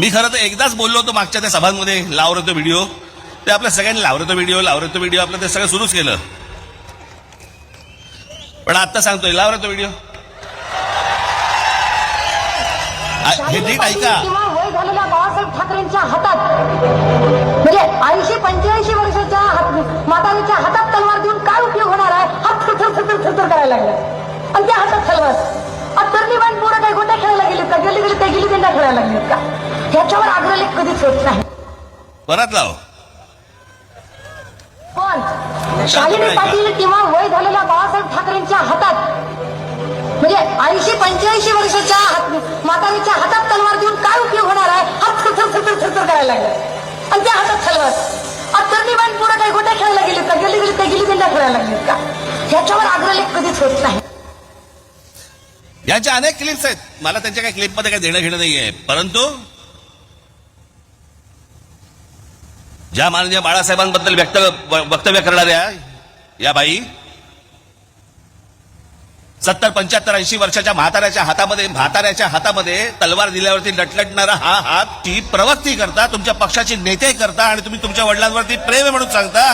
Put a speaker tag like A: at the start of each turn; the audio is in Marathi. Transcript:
A: मी खरं तर एकदाच बोललो होतो मागच्या त्या सभांमध्ये लावलं तो व्हिडिओ ते आपल्या सगळ्यांनी लावलं तो व्हिडिओ लावलं तो व्हिडिओ आपलं ते सगळं सुरूच केलं. पण आता सांगतोय लावलं तो व्हिडिओ हे नीट ऐका.
B: बाळासाहेब ठाकरेंच्या हातात म्हणजे ऐंशी पंच्याऐंशी वर्षाच्या म्हातारीच्या हातात तलवार देऊन काय उपयोग होणार आहे? हात थरथर थरथर करायला लागले. आणि त्या हातात तलवार. तरुणीबाईन पोरं काही गोट्या खेळायला गेली. गेली गेली त्यांना खेळायला लागलीत का? ह्याच्यावर आग्रलेख कधीच होत नाही.
A: परत लाव.
B: पण शालिनी पाटील किंवा वय झालेल्या बाळासाहेब ठाकरेंच्या हातात म्हणजे ऐंशी पंच्याऐंशी वर्षाच्या म्हातारीच्या हातात तलवार देऊन काय उपयोग होणार आहे? हात थरथर थरथर थरथर करायला लागले. आणि त्या हातात तलवार. तरुणीबाईन पोरं काही गोट्या खेळायला गेलीत का गेली गेली त्या गेली त्यांना खेळायला लागलीत का? ह्याच्यावर आग्रलेख कधीच होत नाही.
A: यांच्या अनेक क्लिप्स आहेत. मला त्यांच्या काही क्लिपमध्ये काही देणं घेणं नाहीये. परंतु ज्या माननीय बाळासाहेबांबद्दल व्यक्त वक्तव्य करणाऱ्या या बाई सत्तर पंच्याहत्तर ऐंशी वर्षाच्या म्हाताऱ्याच्या हातामध्ये म्हाताऱ्याच्या हातामध्ये तलवार दिल्यावरती लटलटणारा हा हात ती प्रवक्ती करता तुमच्या पक्षाचे नेते करता आणि तुम्ही तुमच्या वडिलांवरती प्रेम म्हणून सांगता